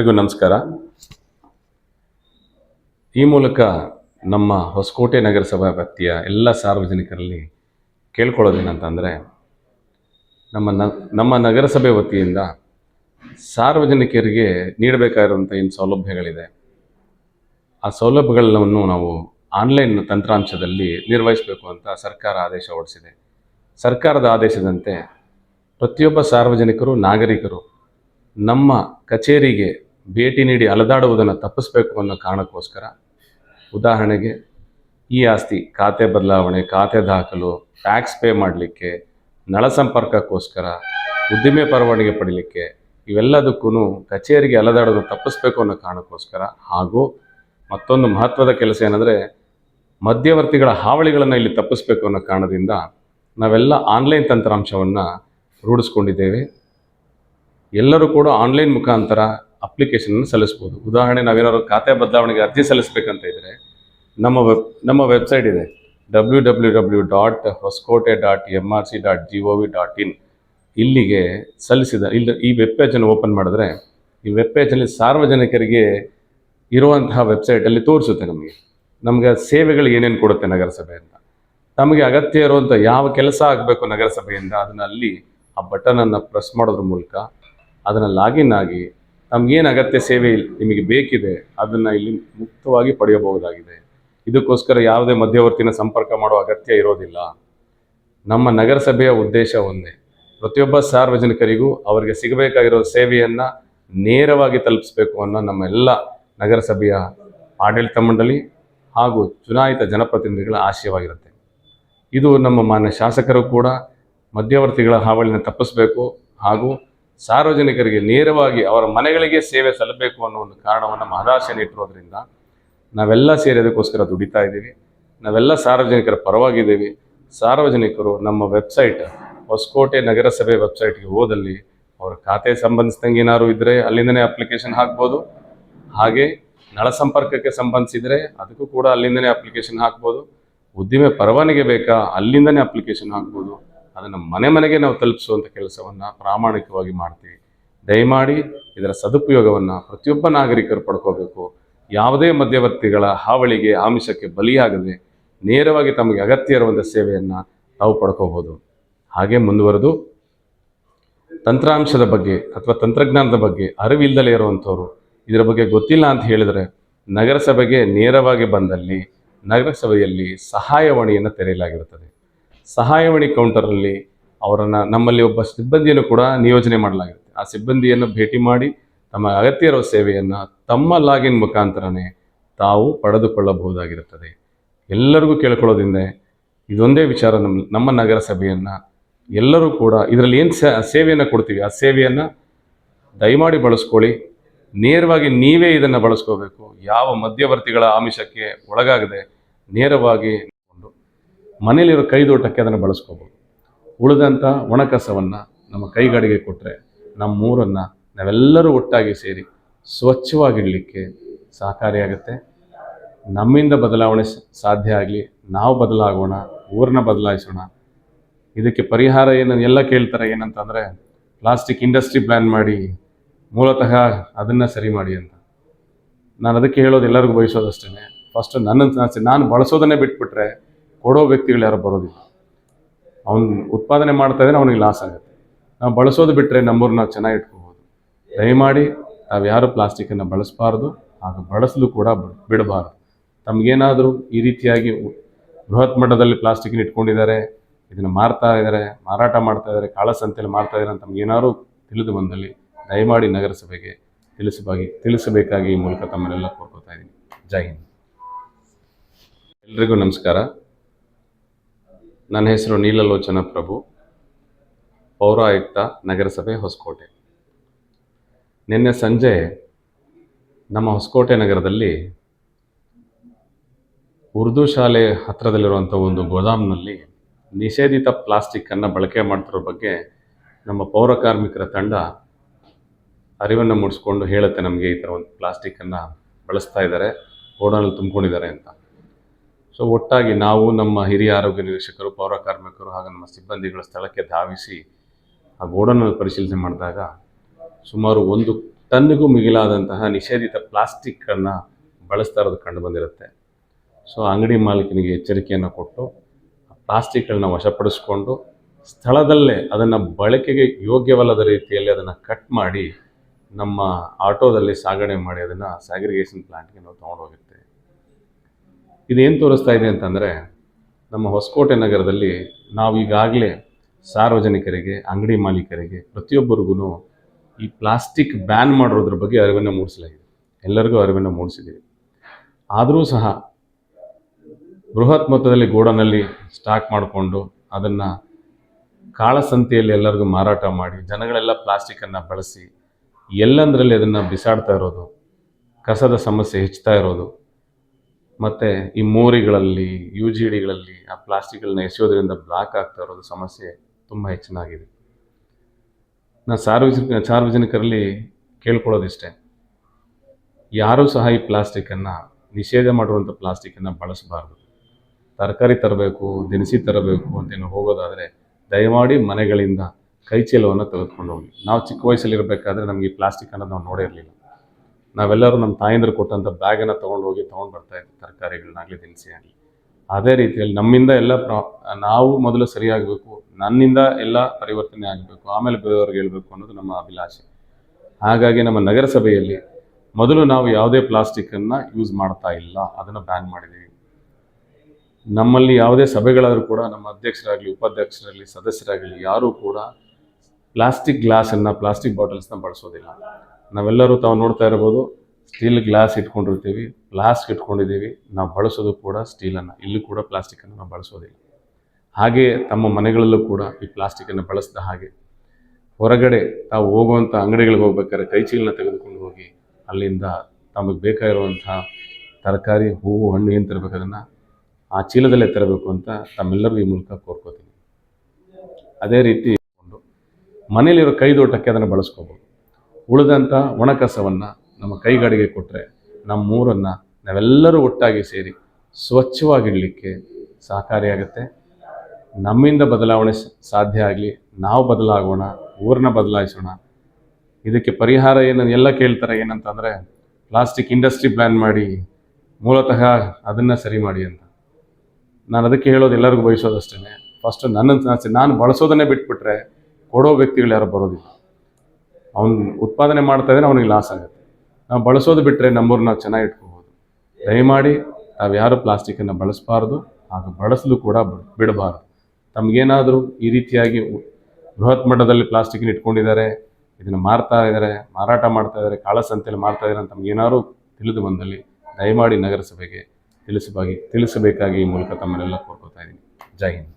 ಎಲ್ಲರಿಗೂ ನಮಸ್ಕಾರ. ಈ ಮೂಲಕ ನಮ್ಮ ಹೊಸಕೋಟೆ ನಗರಸಭಾ ವ್ಯಾಪ್ತಿಯ ಎಲ್ಲ ಸಾರ್ವಜನಿಕರಲ್ಲಿ ಕೇಳ್ಕೊಳ್ಳೋದೇನಂತಂದರೆ ನಮ್ಮ ನ, ನಮ್ಮ ನಗರಸಭೆ ವತಿಯಿಂದ ಸಾರ್ವಜನಿಕರಿಗೆ ನೀಡಬೇಕಾಗಿರುವಂಥ ಏನು ಸೌಲಭ್ಯಗಳಿದೆ, ಆ ಸೌಲಭ್ಯಗಳನ್ನು ನಾವು ಆನ್ಲೈನ್ ತಂತ್ರಾಂಶದಲ್ಲಿ ನಿರ್ವಹಿಸಬೇಕು ಅಂತ ಸರ್ಕಾರ ಆದೇಶ ಹೊರಡಿಸಿದೆ ಸರ್ಕಾರದ ಆದೇಶದಂತೆ ಪ್ರತಿಯೊಬ್ಬ ಸಾರ್ವಜನಿಕರು, ನಾಗರಿಕರು ನಮ್ಮ ಕಚೇರಿಗೆ ಭೇಟಿ ನೀಡಿ ಅಲದಾಡುವುದನ್ನು ತಪ್ಪಿಸಬೇಕು ಅನ್ನೋ ಕಾರಣಕ್ಕೋಸ್ಕರ ಉದಾಹರಣೆಗೆ ಈ ಆಸ್ತಿ ಖಾತೆ ಬದಲಾವಣೆ, ಖಾತೆ ದಾಖಲು ಟ್ಯಾಕ್ಸ್ ಪೇ ಮಾಡಲಿಕ್ಕೆ, ನಳ ಸಂಪರ್ಕಕ್ಕೋಸ್ಕರ, ಉದ್ದಿಮೆ ಪರವಾನಿಗೆ ಪಡೀಲಿಕ್ಕೆ ಇವೆಲ್ಲದಕ್ಕೂ ಕಚೇರಿಗೆ ಅಲದಾಡೋದು ತಪ್ಪಿಸ್ಬೇಕು ಅನ್ನೋ ಕಾರಣಕ್ಕೋಸ್ಕರ ಹಾಗೂ ಮತ್ತೊಂದು ಮಹತ್ವದ ಕೆಲಸ ಏನಂದರೆ ಮಧ್ಯವರ್ತಿಗಳ ಹಾವಳಿಗಳನ್ನು ಇಲ್ಲಿ ತಪ್ಪಿಸ್ಬೇಕು ಅನ್ನೋ ಕಾರಣದಿಂದ ನಾವೆಲ್ಲ ಆನ್ಲೈನ್ ತಂತ್ರಾಂಶವನ್ನು ರೂಢಿಸ್ಕೊಂಡಿದ್ದೇವೆ. ಎಲ್ಲರೂ ಕೂಡ ಆನ್ಲೈನ್ ಮುಖಾಂತರ ಅಪ್ಲಿಕೇಶನ್ ಸಲ್ಲಿಸ್ಬೋದು. ಉದಾಹರಣೆ, ನಾವೇನಾದ್ರು ಖಾತೆ ಬದಲಾವಣೆಗೆ ಅರ್ಜಿ ಸಲ್ಲಿಸಬೇಕಂತ ಇದ್ದರೆ ನಮ್ಮ ವೆಬ್, ನಮ್ಮ ವೆಬ್ಸೈಟ್ ಇದೆ. W W W dot Hosakote dot M R C dot G O V dot in ಇಲ್ಲಿಗೆ ಸಲ್ಲಿಸಿದ, ಇಲ್ಲಿ ಈ ವೆಬ್ ಪೇಜನ್ನು ಓಪನ್ ಮಾಡಿದ್ರೆ ಈ ವೆಬ್ ಪೇಜಲ್ಲಿ ಸಾರ್ವಜನಿಕರಿಗೆ ಇರುವಂತಹ ವೆಬ್ಸೈಟಲ್ಲಿ ತೋರಿಸುತ್ತೆ ನಮಗೆ. ನಮಗೆ ಸೇವೆಗಳು ಏನೇನು ಕೊಡುತ್ತೆ ನಗರಸಭೆ ಅಂತ ನಮಗೆ ಅಗತ್ಯ ಇರುವಂಥ ಯಾವ ಕೆಲಸ ಆಗಬೇಕು ನಗರಸಭೆಯಿಂದ, ಅದನ್ನು ಅಲ್ಲಿ ಆ ಬಟನನ್ನು ಪ್ರೆಸ್ ಮಾಡೋದ್ರ ಮೂಲಕ ಅದನ್ನು ಲಾಗಿನ್ ಆಗಿ ನಮಗೇನು ಅಗತ್ಯ ಸೇವೆ ನಿಮಗೆ ಬೇಕಿದೆ, ಅದನ್ನು ಇಲ್ಲಿ ಮುಕ್ತವಾಗಿ ಪಡೆಯಬಹುದಾಗಿದೆ. ಇದಕ್ಕೋಸ್ಕರ ಯಾವುದೇ ಮಧ್ಯವರ್ತಿನ ಸಂಪರ್ಕ ಮಾಡೋ ಅಗತ್ಯ ಇರೋದಿಲ್ಲ. ನಮ್ಮ ನಗರಸಭೆಯ ಉದ್ದೇಶ ಒಂದೇ. ಪ್ರತಿಯೊಬ್ಬ ಸಾರ್ವಜನಿಕರಿಗೂ ಅವರಿಗೆ ಸಿಗಬೇಕಾಗಿರೋ ಸೇವೆಯನ್ನು ನೇರವಾಗಿ ತಲುಪಿಸಬೇಕು ಅನ್ನೋ ನಮ್ಮ ಎಲ್ಲ ನಗರಸಭೆಯ ಆಡಳಿತ ಮಂಡಳಿ ಹಾಗೂ ಚುನಾಯಿತ ಜನಪ್ರತಿನಿಧಿಗಳ ಆಶಯವಾಗಿರುತ್ತೆ. ಇದು ನಮ್ಮ ಮಾನ್ಯ ಶಾಸಕರು ಕೂಡ ಮಧ್ಯವರ್ತಿಗಳ ಹಾವಳಿನ ತಪ್ಪಿಸಬೇಕು ಹಾಗೂ ಸಾರ್ವಜನಿಕರಿಗೆ ನೇರವಾಗಿ ಅವರ ಮನೆಗಳಿಗೆ ಸೇವೆ ಸಲ್ಲಬೇಕು ಅನ್ನೋ ಒಂದು ಕಾರಣವನ್ನು ಮಹದಾಶೆಯನ್ನು ಇಟ್ಟಿರೋದ್ರಿಂದ ನಾವೆಲ್ಲ ಸೇರಿ ಅದಕ್ಕೋಸ್ಕರ ದುಡಿತಾ ಇದ್ದೀವಿ. ನಾವೆಲ್ಲ ಸಾರ್ವಜನಿಕರ ಪರವಾಗಿದ್ದೀವಿ. ಸಾರ್ವಜನಿಕರು ನಮ್ಮ ವೆಬ್ಸೈಟ್ ಹೊಸಕೋಟೆ ನಗರಸಭೆ ವೆಬ್ಸೈಟ್ಗೆ ಹೋದಲ್ಲಿ ಅವರ ಖಾತೆ ಸಂಬಂಧಿಸಿದಂಗೆ ಏನಾದ್ರು ಇದ್ದರೆ ಅಲ್ಲಿಂದನೇ ಅಪ್ಲಿಕೇಶನ್ ಹಾಕ್ಬೋದು. ಹಾಗೆ ನಳ ಸಂಪರ್ಕಕ್ಕೆ ಸಂಬಂಧಿಸಿದರೆ ಅದಕ್ಕೂ ಕೂಡ ಅಲ್ಲಿಂದನೇ ಅಪ್ಲಿಕೇಶನ್ ಹಾಕ್ಬೋದು. ಉದ್ದಿಮೆ ಪರವಾನಿಗೆ ಬೇಕಾ ಅಲ್ಲಿಂದನೇ ಅಪ್ಲಿಕೇಶನ್ ಹಾಕ್ಬೋದು. ಅದನ್ನು ಮನೆ ಮನೆಗೆ ನಾವು ತಲುಪಿಸುವಂಥ ಕೆಲಸವನ್ನು ಪ್ರಾಮಾಣಿಕವಾಗಿ ಮಾಡ್ತೀವಿ. ದಯಮಾಡಿ ಇದರ ಸದುಪಯೋಗವನ್ನು ಪ್ರತಿಯೊಬ್ಬ ನಾಗರಿಕರು ಪಡ್ಕೋಬೇಕು. ಯಾವುದೇ ಮಧ್ಯವರ್ತಿಗಳ ಹಾವಳಿಗೆ, ಆಮಿಷಕ್ಕೆ ಬಲಿಯಾಗದೆ ನೇರವಾಗಿ ತಮಗೆ ಅಗತ್ಯ ಇರುವಂಥ ಸೇವೆಯನ್ನು ತಾವು ಪಡ್ಕೋಬೋದು. ಹಾಗೆ ಮುಂದುವರೆದು, ತಂತ್ರಾಂಶದ ಬಗ್ಗೆ ಅಥವಾ ತಂತ್ರಜ್ಞಾನದ ಬಗ್ಗೆ ಅರಿವಿಲ್ಲದಲೇ ಇರುವಂಥವ್ರು, ಇದರ ಬಗ್ಗೆ ಗೊತ್ತಿಲ್ಲ ಅಂತ ಹೇಳಿದರೆ ನಗರಸಭೆಗೆ ನೇರವಾಗಿ ಬಂದಲ್ಲಿ ನಗರಸಭೆಯಲ್ಲಿ ಸಹಾಯವಾಣಿಯನ್ನು ತೆರೆಯಲಾಗಿರುತ್ತದೆ. ಸಹಾಯವಾಣಿ ಕೌಂಟರಲ್ಲಿ ಅವರನ್ನು ನಮ್ಮಲ್ಲಿ ಒಬ್ಬ ಸಿಬ್ಬಂದಿಯನ್ನು ಕೂಡ ನಿಯೋಜನೆ ಮಾಡಲಾಗಿರುತ್ತೆ. ಆ ಸಿಬ್ಬಂದಿಯನ್ನು ಭೇಟಿ ಮಾಡಿ ತಮ್ಮ ಅಗತ್ಯ ಇರೋ ಸೇವೆಯನ್ನು ತಮ್ಮ ಲಾಗಿನ್ ಮುಖಾಂತರನೇ ತಾವು ಪಡೆದುಕೊಳ್ಳಬಹುದಾಗಿರುತ್ತದೆ. ಎಲ್ಲರಿಗೂ ಕೇಳ್ಕೊಳ್ಳೋದಿಂದ ಇದೊಂದೇ ವಿಚಾರ ನಮ್ಮ ನಮ್ಮ ನಗರಸಭೆಯನ್ನು ಎಲ್ಲರೂ ಕೂಡ ಇದರಲ್ಲಿ ಏನು ಸೇವೆಯನ್ನು ಕೊಡ್ತೀವಿ, ಆ ಸೇವೆಯನ್ನು ದಯಮಾಡಿ ಬಳಸ್ಕೊಳ್ಳಿ. ನೇರವಾಗಿ ನೀವೇ ಇದನ್ನು ಬಳಸ್ಕೋಬೇಕು. ಯಾವ ಮಧ್ಯವರ್ತಿಗಳ ಆಮಿಷಕ್ಕೆ ಒಳಗಾಗದೆ ನೇರವಾಗಿ ಕೊಂಡು ಮನೆಯಲ್ಲಿರೋ ಕೈದೋಟಕ್ಕೆ ಅದನ್ನು ಬಳಸ್ಕೋಬೋದು. ಉಳಿದಂಥ ಒಣಕಸವನ್ನು ನಮ್ಮ ಕೈಗಾಡಿಗೆ ಕೊಟ್ಟರೆ ನಮ್ಮೂರನ್ನು ನಾವೆಲ್ಲರೂ ಒಟ್ಟಾಗಿ ಸೇರಿ ಸ್ವಚ್ಛವಾಗಿಡಲಿಕ್ಕೆ ಸಹಕಾರಿಯಾಗುತ್ತೆ. ನಮ್ಮಿಂದ ಬದಲಾವಣೆ ಸಾಧ್ಯ ಆಗಲಿ, ನಾವು ಬದಲಾಗೋಣ, ಊರನ್ನ ಬದಲಾಯಿಸೋಣ. ಇದಕ್ಕೆ ಪರಿಹಾರ ಏನು, ಎಲ್ಲ ಕೇಳ್ತಾರೆ ಏನಂತಂದರೆ, ಪ್ಲಾಸ್ಟಿಕ್ ಇಂಡಸ್ಟ್ರಿ ಪ್ಲ್ಯಾನ್ ಮಾಡಿ, ಮೂಲತಃ ಅದನ್ನು ಸರಿ ಮಾಡಿ ಅಂತ. ನಾನು ಅದಕ್ಕೆ ಹೇಳೋದು ಎಲ್ಲರಿಗೂ ಬಯಸೋದಷ್ಟೇ ಫಸ್ಟ್ ನನ್ನ ನಾನು ಬಳಸೋದನ್ನೇ ಬಿಟ್ಬಿಟ್ರೆ ಕೊಡೋ ವ್ಯಕ್ತಿಗಳು ಯಾರು ಬರೋದಿಲ್ಲ. ಅವ್ನು ಉತ್ಪಾದನೆ ಮಾಡ್ತಾ ಇದ್ರೆ ಅವನಿಗೆ ಲಾಸ್ ಆಗುತ್ತೆ. ನಾವು ಬಳಸೋದು ಬಿಟ್ಟರೆ ನಾವು ಚೆನ್ನಾಗಿ ಇಟ್ಕೋಬೋದು. ದಯಮಾಡಿ ನಾವು ಯಾರು ಪ್ಲಾಸ್ಟಿಕ್ಕನ್ನು ಬಳಸಬಾರ್ದು, ಹಾಗೂ ಬಳಸಲು ಕೂಡ ಬಿಡಬಾರ್ದು. ತಮಗೇನಾದರೂ ಈ ರೀತಿಯಾಗಿ ಬೃಹತ್ ಮಟ್ಟದಲ್ಲಿ ಪ್ಲಾಸ್ಟಿಕ್ನ ಇಟ್ಕೊಂಡಿದ್ದಾರೆ, ಇದನ್ನು ಮಾರ್ತಾ ಇದ್ದಾರೆ, ಮಾರಾಟ ಮಾಡ್ತಾ ಇದ್ದಾರೆ ಕಾಳಸಂತೆಯಲ್ಲಿ ಮಾರ್ತಾ ಇದ್ದಾರೆ ಅಂತ ತಮಗೇನಾದ್ರು ತಿಳಿದು ಬಂದಲ್ಲಿ ದಯಮಾಡಿ ನಗರಸಭೆಗೆ ತಿಳಿಸಬಾಗಿ, ತಿಳಿಸಬೇಕಾಗಿ ಈ ಮೂಲಕ ತಮ್ಮನ್ನೆಲ್ಲ ಕೋರ್ಕೋತಾ ಇದ್ದೀನಿ. ಜೈ ಹಿಂದ್. ಎಲ್ರಿಗೂ ನಮಸ್ಕಾರ. ನನ್ನ ಹೆಸರು ನೀಲಲೋಚನ ಪ್ರಭು, ಪೌರಾಯುಕ್ತ ನಗರಸಭೆ ಹೊಸಕೋಟೆ. ನಿನ್ನೆ ಸಂಜೆ ನಮ್ಮ ಹೊಸಕೋಟೆ ನಗರದಲ್ಲಿ ಉರ್ದು ಶಾಲೆ ಹತ್ತಿರದಲ್ಲಿರುವಂಥ ಒಂದು ಗೋದಾಮ್ನಲ್ಲಿ ನಿಷೇಧಿತ ಪ್ಲಾಸ್ಟಿಕ್ಕನ್ನು ಬಳಕೆ ಮಾಡ್ತಿರೋ ಬಗ್ಗೆ ನಮ್ಮ ಪೌರ ಕಾರ್ಮಿಕರ ತಂಡ ಅರಿವನ್ನು ಮೂಡಿಸ್ಕೊಂಡು ಹೇಳುತ್ತೆ ನಮಗೆ ಈ ಥರ ಒಂದು ಪ್ಲಾಸ್ಟಿಕ್ಕನ್ನು ಬಳಸ್ತಾ ಇದ್ದಾರೆ, ಗೋಡನಲ್ಲಿ ತುಂಬಿಕೊಂಡಿದ್ದಾರೆ ಅಂತ. ಸೊ ಒಟ್ಟಾಗಿ ನಾವು ನಮ್ಮ ಹಿರಿಯ ಆರೋಗ್ಯ ನಿರೀಕ್ಷಕರು, ಪೌರ ಕಾರ್ಮಿಕರು ಹಾಗೂ ನಮ್ಮ ಸಿಬ್ಬಂದಿಗಳ ಸ್ಥಳಕ್ಕೆ ಧಾವಿಸಿ ಆ ಗೋಡನ್ನು ಪರಿಶೀಲನೆ ಮಾಡಿದಾಗ ಸುಮಾರು ಒಂದು ಟನ್ನಿಗೂ ಮಿಗಿಲಾದಂತಹ ನಿಷೇಧಿತ ಪ್ಲಾಸ್ಟಿಕ್ಕನ್ನು ಬಳಸ್ತಾ ಇರೋದು ಕಂಡು ಬಂದಿರುತ್ತೆ. ಸೊ ಅಂಗಡಿ ಮಾಲೀಕನಿಗೆ ಎಚ್ಚರಿಕೆಯನ್ನು ಕೊಟ್ಟು ಪ್ಲಾಸ್ಟಿಕ್ಗಳನ್ನ ವಶಪಡಿಸ್ಕೊಂಡು ಸ್ಥಳದಲ್ಲೇ ಅದನ್ನು ಬಳಕೆಗೆ ಯೋಗ್ಯವಲ್ಲದ ರೀತಿಯಲ್ಲಿ ಅದನ್ನು ಕಟ್ ಮಾಡಿ ನಮ್ಮ ಆಟೋದಲ್ಲಿ ಸಾಗಣೆ ಮಾಡಿ ಅದನ್ನು ಸ್ಯಾಗ್ರಿಗೇಷನ್ ಪ್ಲಾಂಟ್ಗೆ ನಾವು ತೊಗೊಂಡೋಗಿರ್ತೇವೆ ಇದೇನು ತೋರಿಸ್ತಾ ಇದೆ ಅಂತಂದರೆ, ನಮ್ಮ ಹೊಸಕೋಟೆ ನಗರದಲ್ಲಿ ನಾವು ಈಗಾಗಲೇ ಸಾರ್ವಜನಿಕರಿಗೆ, ಅಂಗಡಿ ಮಾಲೀಕರಿಗೆ ಪ್ರತಿಯೊಬ್ಬರಿಗೂ ಈ ಪ್ಲಾಸ್ಟಿಕ್ ಬ್ಯಾನ್ ಮಾಡಿರೋದ್ರ ಬಗ್ಗೆ ಅರಿವನ್ನು ಮೂಡಿಸಲಾಗಿದೆ. ಎಲ್ಲರಿಗೂ ಅರಿವನ್ನು ಮೂಡಿಸಿದ್ದೀವಿ. ಆದರೂ ಸಹ ಬೃಹತ್ ಮೊತ್ತದಲ್ಲಿ ಗೋಡನಲ್ಲಿ ಸ್ಟಾಕ್ ಮಾಡಿಕೊಂಡು ಅದನ್ನು ಕಾಳಸಂತೆಯಲ್ಲಿ ಎಲ್ಲರಿಗೂ ಮಾರಾಟ ಮಾಡಿ, ಜನಗಳೆಲ್ಲ ಪ್ಲಾಸ್ಟಿಕ್ಕನ್ನು ಬಳಸಿ, ಎಲ್ಲಂದರಲ್ಲಿ ಅದನ್ನು ಬಿಸಾಡ್ತಾ ಇರೋದು, ಕಸದ ಸಮಸ್ಯೆ ಹೆಚ್ಚುತ್ತಾ ಇರೋದು ಮತ್ತು ಈ ಮೋರಿಗಳಲ್ಲಿ ಯು ಜಿ ಡಿಗಳಲ್ಲಿ ಆ ಪ್ಲಾಸ್ಟಿಕ್ಗಳನ್ನ ಎಸೆಯೋದ್ರಿಂದ ಬ್ಲಾಕ್ ಆಗ್ತಾ ಇರೋದು ಸಮಸ್ಯೆ ತುಂಬ ಹೆಚ್ಚಿನಾಗಿದೆ. ನಾನು ಸಾರ್ವಜನಿಕ, ಸಾರ್ವಜನಿಕರಲ್ಲಿ ಕೇಳ್ಕೊಳ್ಳೋದಿಷ್ಟೇ. ಯಾರೂ ಸಹ ಈ ಪ್ಲಾಸ್ಟಿಕ್ಕನ್ನು ನಿಷೇಧ ಮಾಡುವಂಥ ಪ್ಲಾಸ್ಟಿಕ್ಕನ್ನು ಬಳಸಬಾರ್ದು. ತರಕಾರಿ ತರಬೇಕು, ದಿನಸಿ ತರಬೇಕು ಅಂತೇನು ಹೋಗೋದಾದರೆ ದಯಮಾಡಿ ಮನೆಗಳಿಂದ ಕೈಚೀಲವನ್ನು ತೆಗೆದುಕೊಂಡು ಹೋಗಿ. ನಾವು ಚಿಕ್ಕ ವಯಸ್ಸಲ್ಲಿರಬೇಕಾದ್ರೆ ನಮಗೆ ಈ ಅನ್ನೋದು ನಾವು ನೋಡಿರಲಿಲ್ಲ. ನಾವೆಲ್ಲರೂ ನಮ್ಮ ತಾಯಂದ್ರು ಕೊಟ್ಟಂಥ ಬ್ಯಾಗನ್ನು ತೊಗೊಂಡು ಹೋಗಿ ತೊಗೊಂಡು ಬರ್ತಾ ಇದ್ವಿ ತರಕಾರಿಗಳನ್ನಾಗಲಿ ದಿನಸಿ ಆಗಲಿ. ಅದೇ ರೀತಿಯಲ್ಲಿ ನಮ್ಮಿಂದ ಎಲ್ಲ ನಾವು ಮೊದಲು ಸರಿಯಾಗಬೇಕು, ನನ್ನಿಂದ ಎಲ್ಲ ಪರಿವರ್ತನೆ ಆಗಬೇಕು, ಆಮೇಲೆ ಬೇರೆಯವ್ರಿಗೆ ಹೇಳಬೇಕು ಅನ್ನೋದು ನಮ್ಮ ಅಭಿಲಾಷೆ. ಹಾಗಾಗಿ ನಮ್ಮ ನಗರಸಭೆಯಲ್ಲಿ ಮೊದಲು ನಾವು ಯಾವುದೇ ಪ್ಲಾಸ್ಟಿಕ್ಕನ್ನು ಯೂಸ್ ಮಾಡ್ತಾ ಇಲ್ಲ, ಅದನ್ನು ಬ್ಯಾನ್ ಮಾಡಿದ್ದೀವಿ. ನಮ್ಮಲ್ಲಿ ಯಾವುದೇ ಸಭೆಗಳಾದರೂ ಕೂಡ, ನಮ್ಮ ಅಧ್ಯಕ್ಷರಾಗಲಿ, ಉಪಾಧ್ಯಕ್ಷರಾಗಲಿ, ಸದಸ್ಯರಾಗಲಿ, ಯಾರೂ ಕೂಡ ಪ್ಲಾಸ್ಟಿಕ್ ಗ್ಲಾಸನ್ನು, ಪ್ಲಾಸ್ಟಿಕ್ ಬಾಟಲ್ಸ್ನ ಬಳಸೋದಿಲ್ಲ. ನಾವೆಲ್ಲರೂ ತಾವು ನೋಡ್ತಾ ಇರ್ಬೋದು ಸ್ಟೀಲ್ ಗ್ಲಾಸ್ ಇಟ್ಕೊಂಡಿರ್ತೀವಿ ಪ್ಲಾಸ್ಕ್ ಇಟ್ಕೊಂಡಿದ್ದೀವಿ. ನಾವು ಬಳಸೋದು ಕೂಡ ಸ್ಟೀಲನ್ನು ಇಲ್ಲೂ ಕೂಡ ಪ್ಲಾಸ್ಟಿಕ್ಕನ್ನು ನಾವು ಬಳಸೋದಿಲ್ಲ. ಹಾಗೆ ತಮ್ಮ ಮನೆಗಳಲ್ಲೂ ಕೂಡ ಈ ಪ್ಲಾಸ್ಟಿಕ್ಕನ್ನು ಬಳಸಿದ ಹಾಗೆ ಹೊರಗಡೆ ತಾವು ಹೋಗುವಂಥ ಅಂಗಡಿಗಳಿಗೆ ಹೋಗ್ಬೇಕಾದ್ರೆ ಕೈ ಚೀಲನ ತೆಗೆದುಕೊಂಡು ಹೋಗಿ ಅಲ್ಲಿಂದ ತಮಗೆ ಬೇಕಾಗಿರುವಂಥ ತರಕಾರಿ, ಹೂವು, ಹಣ್ಣು ಏನು ತರಬೇಕದನ್ನು ಆ ಚೀಲದಲ್ಲೇ ತರಬೇಕು ಅಂತ ತಮ್ಮೆಲ್ಲರಿಗೂ ಈ ಮೂಲಕ ಕೋರ್ಕೋತೀನಿ. ಅದೇ ರೀತಿ ಮನೇಲಿರೋ ಕೈದೋಟಕ್ಕೆ ಅದನ್ನು ಬಳಸ್ಕೋಬೋದು. ಉಳಿದಂಥ ಒಣಕಸವನ್ನು ನಮ್ಮ ಕೈಗಾಡಿಗೆ ಕೊಟ್ಟರೆ ನಮ್ಮೂರನ್ನು ನಾವೆಲ್ಲರೂ ಒಟ್ಟಾಗಿ ಸೇರಿ ಸ್ವಚ್ಛವಾಗಿಡಲಿಕ್ಕೆ ಸಹಕಾರಿಯಾಗುತ್ತೆ. ನಮ್ಮಿಂದ ಬದಲಾವಣೆ ಸಾಧ್ಯ ಆಗಲಿ, ನಾವು ಬದಲಾಗೋಣ, ಊರನ್ನ ಬದಲಾಯಿಸೋಣ. ಇದಕ್ಕೆ ಪರಿಹಾರ ಏನು, ಎಲ್ಲ ಕೇಳ್ತಾರೆ ಏನಂತಂದರೆ, ಪ್ಲಾಸ್ಟಿಕ್ ಇಂಡಸ್ಟ್ರಿ ಪ್ಲ್ಯಾನ್ ಮಾಡಿ, ಮೂಲತಃ ಅದನ್ನು ಸರಿ ಮಾಡಿ ಅಂತ. ನಾನು ಅದಕ್ಕೆ ಹೇಳೋದು ಎಲ್ಲರಿಗೂ ಬಯಸೋದಷ್ಟೇ ಫಸ್ಟ್ ನನ್ನ ನಾನು ಬಳಸೋದನ್ನೇ ಬಿಟ್ಬಿಟ್ರೆ ಕೊಡೋ ವ್ಯಕ್ತಿಗಳು ಯಾರು ಬರೋದಿಲ್ಲ. ಅವ್ನು ಉತ್ಪಾದನೆ ಮಾಡ್ತಾ ಇದ್ರೆ ಅವನಿಗೆ ಲಾಸ್ ಆಗುತ್ತೆ. ನಾವು ಬಳಸೋದು ಬಿಟ್ಟರೆ ನಂಬರ್ ನಾವು ಚೆನ್ನಾಗಿ ಇಟ್ಕೋಬೋದು. ದಯಮಾಡಿ ನಾವು ಯಾರು ಪ್ಲಾಸ್ಟಿಕ್ಕನ್ನು ಬಳಸಬಾರ್ದು ಹಾಗೂ ಬಳಸಲು ಕೂಡ ಬಿಡ್- ಬಿಡಬಾರ್ದು. ತಮಗೇನಾದರೂ ಈ ರೀತಿಯಾಗಿ ಬೃಹತ್ ಮಟ್ಟದಲ್ಲಿ ಪ್ಲಾಸ್ಟಿಕ್ನ ಇಟ್ಕೊಂಡಿದ್ದಾರೆ, ಇದನ್ನು ಮಾರ್ತಾ ಇದ್ದಾರೆ, ಮಾರಾಟ ಮಾಡ್ತಾ ಇದ್ದಾರೆ ಕಾಳಸಂತೆಯಲ್ಲಿ ಮಾರ್ತಾ ಇದ್ದಾರೆ ಅಂತ ತಮಗೇನಾದ್ರು ತಿಳಿದು ಬಂದಲ್ಲಿ ದಯಮಾಡಿ ನಗರಸಭೆಗೆ ತಿಳಿಸಬಾಗಿ ತಿಳಿಸಬೇಕಾಗಿ ಈ ಮೂಲಕ ತಮ್ಮನ್ನೆಲ್ಲ ಕೋರ್ಕೋತಾ ಇದ್ದೀನಿ. ಜೈ ಹಿಂದ್.